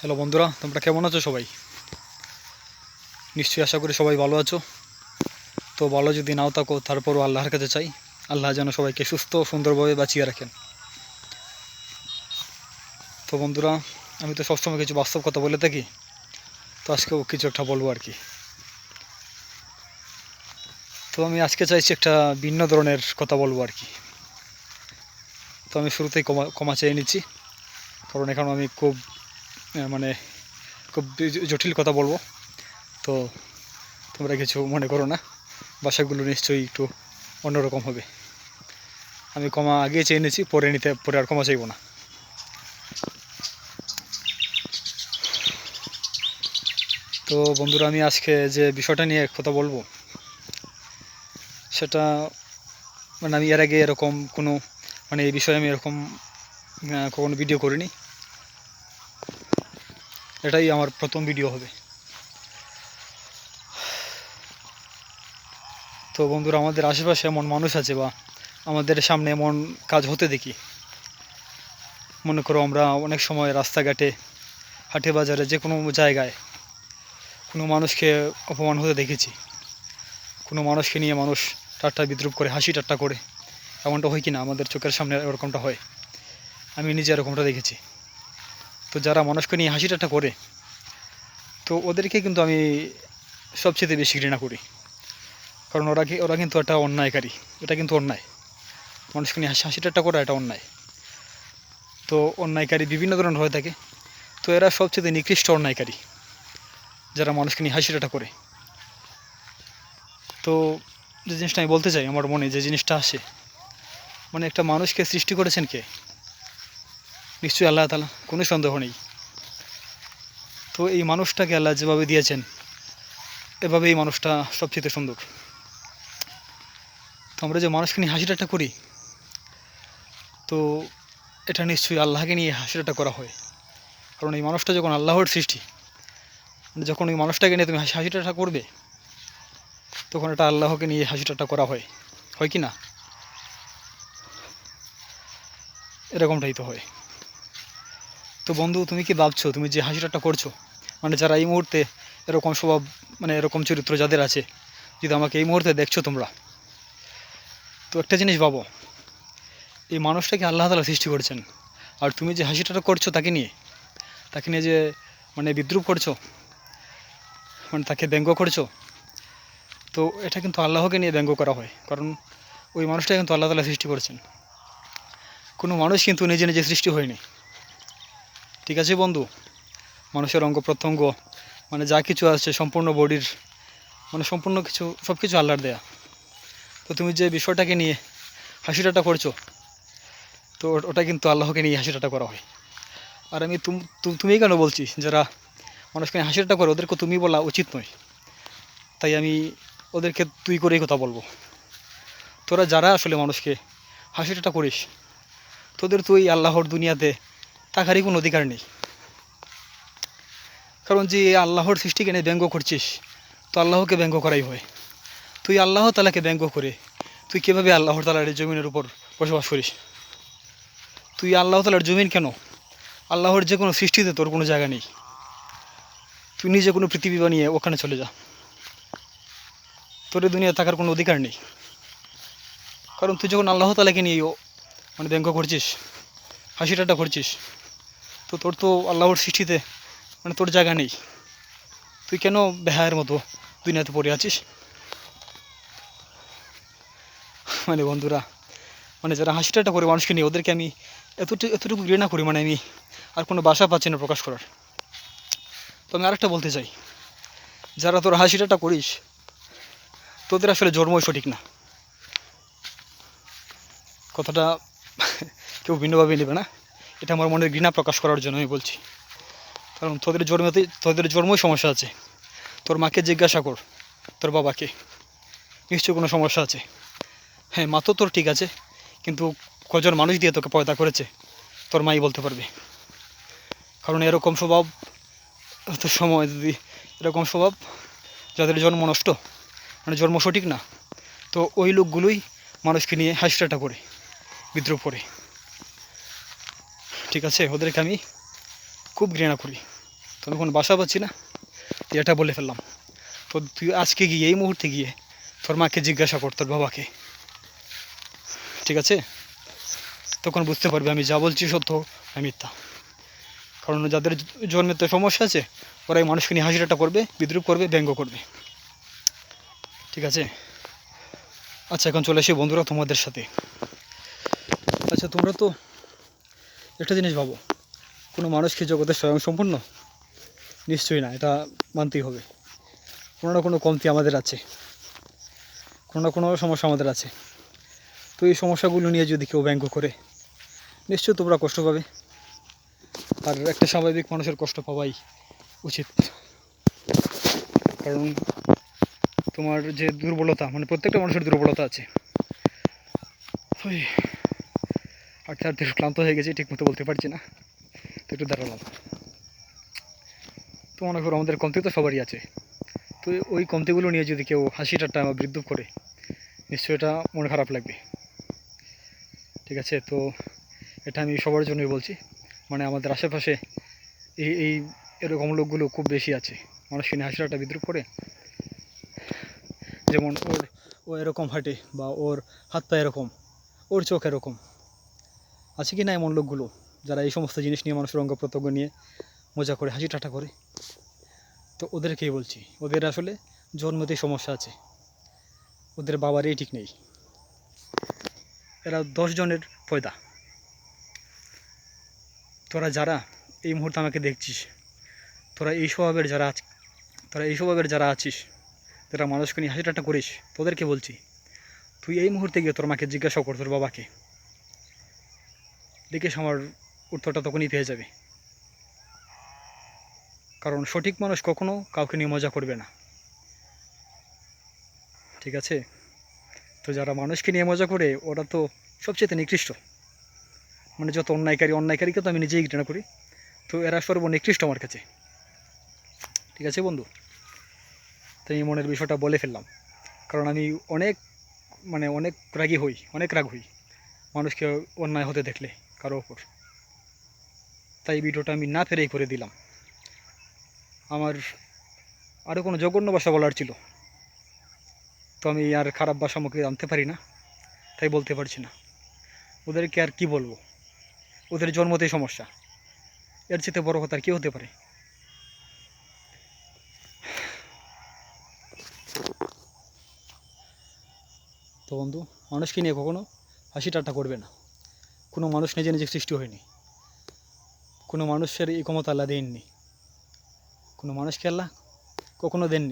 Hello বন্ধুরা, তোমরা কেমন আছো সবাই? নিশ্চয়ই আশা করি সবাই ভালো আছো। তো ভালো যদি নাও থাকো তারপরও আল্লাহর কাছে চাই। আল্লাহ যেন সবাইকে সুস্থ সুন্দরভাবে বাঁচিয়ে রাখেন। তো বন্ধুরা, আমি তো সবসময় কিছু বাস্তব কথা বলে থাকি। তো আজকেও কিছু একটা বলব আর কি। তো আমি আজকে চাইছি একটা ভিন্ন ধরনের কথা বলব আর কি। তো আমি শুরুতেই কমা ক্ষমা চেয়ে নিচ্ছি। কারণ এখন আমি খুব মানে খুব জটিল কথা বলব। তো তোমরা কিছু মনে করো না। বাসাগুলো নিশ্চয়ই একটু অন্যরকম হবে। আমি ক্ষমা আগে চেয়ে নিয়েছি, পরে নিতে, পরে আর ক্ষমা চাইব না। তো বন্ধুরা, আমি আজকে যে বিষয়টা নিয়ে কথা বলব, সেটা মানে আমি এর আগে এরকম কোনো মানে এই বিষয়ে আমি এরকম কখনো ভিডিও করিনি। এটাই আমার প্রথম ভিডিও হবে। তো বন্ধুরা, আমাদের আশেপাশে এমন মানুষ আছে বা আমাদের সামনে এমন কাজ হতে দেখি। মনে করো আমরা অনেক সময় রাস্তাঘাটে, হাটে বাজারে যে কোনো জায়গায় কোনো মানুষকে অপমান হতে দেখেছি। কোনো মানুষকে নিয়ে মানুষ ঠাট্টা বিদ্রুপ করে, হাসি ঠাট্টা করে। এমনটা হয় কি না আমাদের চোখের সামনে এরকমটা হয়। আমি নিজে এরকমটা দেখেছি। তো যারা মানুষকে নিয়ে হাসি করে, তো ওদেরকে কিন্তু আমি সবচেয়ে বেশি ঘৃণা করি। কারণ ওরা ওরা কিন্তু একটা অন্যায়কারী, এটা কিন্তু অন্যায়। মানুষকে নিয়ে হাসি ঠাট্টা করা এটা অন্যায়। তো অন্যায়কারী বিভিন্ন ধরনের হয়ে থাকে। তো এরা সবচেয়ে নিকৃষ্ট অন্যায়কারী, যারা মানুষকে নিয়ে হাসি করে। তো যে জিনিসটা আমি বলতে চাই, আমার মনে যে জিনিসটা আসে মানে একটা মানুষকে সৃষ্টি করেছেন কে? নিশ্চয়ই আল্লাহ তালা, কোনো সন্দেহ নেই। তো এই মানুষটাকে আল্লাহ যেভাবে দিয়েছেন এভাবে এই মানুষটা সবচেয়ে সুন্দর। তো আমরা যে মানুষকে নিয়ে হাসি ঠাট্টা করি, তো এটা নিশ্চয়ই আল্লাহকে নিয়ে হাসি ঠাট্টা করা হয়। কারণ এই মানুষটা যখন আল্লাহর সৃষ্টি, যখন ওই মানুষটাকে নিয়ে তুমি হাসি হাসি করবে, তখন এটা আল্লাহকে নিয়ে হাসি ঠাট্টা করা হয়। হয় কি না? এরকমটাই তো হয়। তো বন্ধু, তুমি কি ভাবছ? তুমি যে হাসি ঠাট্টা করছ মানে যারা এই মুহূর্তে এরকম স্বভাব মানে এরকম চরিত্র যাদের আছে, যদি আমাকে এই মুহূর্তে দেখছ তোমরা, তো একটা জিনিস ভাবো, এই মানুষটাকে আল্লাহ তালা সৃষ্টি করেছেন, আর তুমি যে হাসি ঠাট্টা করছ তাকে নিয়ে তাকে নিয়ে যে মানে বিদ্রুপ করছ মানে তাকে ব্যঙ্গ করছ, তো এটা কিন্তু আল্লাহকে নিয়ে ব্যঙ্গ করা হয়, কারণ ওই মানুষটা কিন্তু আল্লাহ তালা সৃষ্টি করেছেন। কোনো মানুষ কিন্তু নিজে নিজে সৃষ্টি হয়নি। ঠিক আছে বন্ধু? মানুষের অঙ্গ প্রত্যঙ্গ মানে যা কিছু আছে সম্পূর্ণ বডির মানে সম্পূর্ণ কিছু সব কিছু আল্লাহর দেয়া। তো তুমি যে বিষয়টাকে নিয়ে হাসিটাটা করছ, তো ওটা কিন্তু আল্লাহকে নিয়ে হাসিটাটা করা হয়। আর আমি তুম কেন বলছি, যারা মানুষকে হাসিটাটা করে, ওদেরকে তুমি বলা উচিত নয়। তাই আমি ওদেরকে তুই করেই কথা বলব। তোরা যারা আসলে মানুষকে হাসিটাটা করিস, তোদের তুই আল্লাহর দুনিয়াতে থাকারই কোনো অধিকার নেই। কারণ যে আল্লাহর সৃষ্টিকে নিয়ে ব্যঙ্গ করছিস, তো আল্লাহকে ব্যঙ্গ করাই হয়। তুই আল্লাহ তালাকে ব্যঙ্গ করে, তুই কীভাবে আল্লাহর তালার জমিনের উপর বসবাস করিস? তুই আল্লাহ তালার জমিন কেন? আল্লাহর যে কোনো সৃষ্টিতে তোর কোনো জায়গা নেই। তুই নিজে কোনো পৃথিবী বানিয়ে ওখানে চলে যা। তোর দুনিয়া থাকার কোনো অধিকার নেই। কারণ তুই যখন আল্লাহ তালাকে নিয়ে মানে ব্যঙ্গ করছিস হাসি ঠাট্টা করছিস তো তোর তো আল্লাহর সৃষ্টিতে মানে তোর জায়গা নেই। তুই কেন বেহায়ের মতো দুনিয়াতে পড়ে আছিস? মানে বন্ধুরা মানে যারা হাসি ঠাট্টা করে মানুষকে নিয়ে, ওদেরকে আমি এতটুকু এতটুকু ঘৃণা করি মানে আমি আর কোনো বাসা পাচ্ছি না প্রকাশ করার। তো আমি আরেকটা বলতে চাই, যারা তোর হাসি ঠাট্টা করিস, তোদের আসলে জন্মই সঠিক না। কথাটা কেউ ভিন্নভাবে নেবে না। এটা আমার মনের ঘৃণা প্রকাশ করার জন্য আমি বলছি। কারণ তোদের জন্মতে তোদের জন্মই সমস্যা আছে। তোর মাকে জিজ্ঞাসা কর, তোর বাবাকে। নিশ্চয়ই কোনো সমস্যা আছে। হ্যাঁ মা তো তোর ঠিক আছে, কিন্তু কজন মানুষ দিয়ে তোকে পয়দা করেছে, তোর মাই বলতে পারবে। কারণ এরকম স্বভাব তো সময় যদি এরকম স্বভাব, যাদের জন্ম নষ্ট মানে জন্ম সঠিক না, তো ওই লোকগুলোই মানুষকে নিয়ে হাসিটাটা করে বিদ্রুপ করে। ঠিক আছে ওদেরকে আমি খুব ঘৃণা করি। তো আমি কোনো বাসা পাচ্ছি না এটা বলে ফেললাম। তো তুই আজকে গিয়ে, এই মুহূর্তে গিয়ে তোর মাকে জিজ্ঞাসা কর, তোর বাবাকে। ঠিক আছে? তখন বুঝতে পারবে আমি যা বলছি সত্য না মিথ্যা। কারণ যাদের জন্মের তো সমস্যা আছে ওরা এই মানুষকে নিয়ে হাসিটা করবে, বিদ্রুপ করবে, ব্যঙ্গ করবে। ঠিক আছে? আচ্ছা এখন চলে আসি বন্ধুরা তোমাদের সাথে। আচ্ছা তোমরা তো একটা জিনিস ভাবো। কোনো মানুষকে জগতে স্বয়ং সম্পূর্ণ নিশ্চয়ই না, এটা মানতেই হবে। কোনো না কোনো কমতি আমাদের আছে। কোনো না কোনো সমস্যা আমাদের আছে। তো এই সমস্যাগুলো নিয়ে যদি কেউ ব্যঙ্গ করে, নিশ্চয়ই তোমরা কষ্ট পাবে। আর একটা স্বাভাবিক মানুষের কষ্ট পাওয়াই উচিত। কারণ তোমার যে দুর্বলতা মানে প্রত্যেকটা মানুষের দুর্বলতা আছে। হাঁটতে হাঁটতে ক্লান্ত হয়ে গেছি ঠিক মতো বলতে পারছি না। তো একটু দাঁড়ালাম। তো মনে করো আমাদের কমতি তো সবারই আছে। তো ওই কমতিগুলো নিয়ে যদি কেউ হাসি ঠাট্টা বা বিদ্রুপ করে, নিশ্চয়ই এটা মনে খারাপ লাগবে। ঠিক আছে? তো এটা আমি সবার জন্যই বলছি। মানে আমাদের আশেপাশে এই এই এরকম লোকগুলো খুব বেশি আছে। মানুষ নিয়ে হাসি ঠাট্টা বিদ্রুপ করে। যেমন ওর, ও এরকম হাঁটে বা ওর হাত পা এরকম, ওর চোখ এরকম। আছে কি না এমন লোকগুলো যারা এই সমস্ত জিনিস নিয়ে মানুষের অঙ্গ প্রত্যঙ্গ নিয়ে মজা করে, হাসি ঠাট্টা করে? তো ওদেরকেই বলছি, ওদের আসলে জন্মতেই সমস্যা আছে। ওদের বাবারই ঠিক নেই। এরা জনের পয়দা। তোরা যারা এই মুহূর্তে আমাকে দেখছিস, তোরা এই স্বভাবের যারা আছ, তোরা এই স্বভাবের যারা আছিস, যারা মানুষকে নিয়ে হাসি ঠাট্টা করিস, তোদেরকে বলছি, তুই এই মুহূর্তে গিয়ে তোর মাকে জিজ্ঞাসা কর তোর বাবাকে। দেখিস আমার উত্তরটা তখনই পেয়ে যাবে। কারণ সঠিক মানুষ কখনো কাউকে নিয়ে মজা করবে না। ঠিক আছে? তো যারা মানুষকে নিয়ে মজা করে, ওরা তো সবচেয়ে নিকৃষ্ট। মানে যত অন্যায়কারী, অন্যায়কারীকে তো আমি নিজেই ঘৃণা করি। তো এরা সর্বনিকৃষ্ট আমার কাছে। ঠিক আছে বন্ধু? তো এই মনের বিষয়টা বলে ফেললাম। কারণ আমি অনেক মানে অনেক রাগী হই, অনেক রাগ হই মানুষকে অন্যায় হতে দেখলে। কারও ওপর তাই ভিডিওটা আমি না ফেরেই করে দিলাম। আমার আরও কোনো জঘন্য ভাষা বলার ছিল। তো আমি আর খারাপ ভাষা মুখে আনতে পারি না, তাই বলতে পারছি না। ওদেরকে আর কি বলব? ওদের জন্মতেই সমস্যা। এর চেয়ে বড় কথা আর কি হতে পারে? তো বন্ধু, মানুষকে নিয়ে কখনো হাসি ঠাট্টা করবে না। কোনো মানুষ নিজে নিজে সৃষ্টি হয়নি। কোনো মানুষের এই ক্ষমতা আল্লাহ দেননি। কোনো মানুষকে আল্লাহ কখনো দেননি।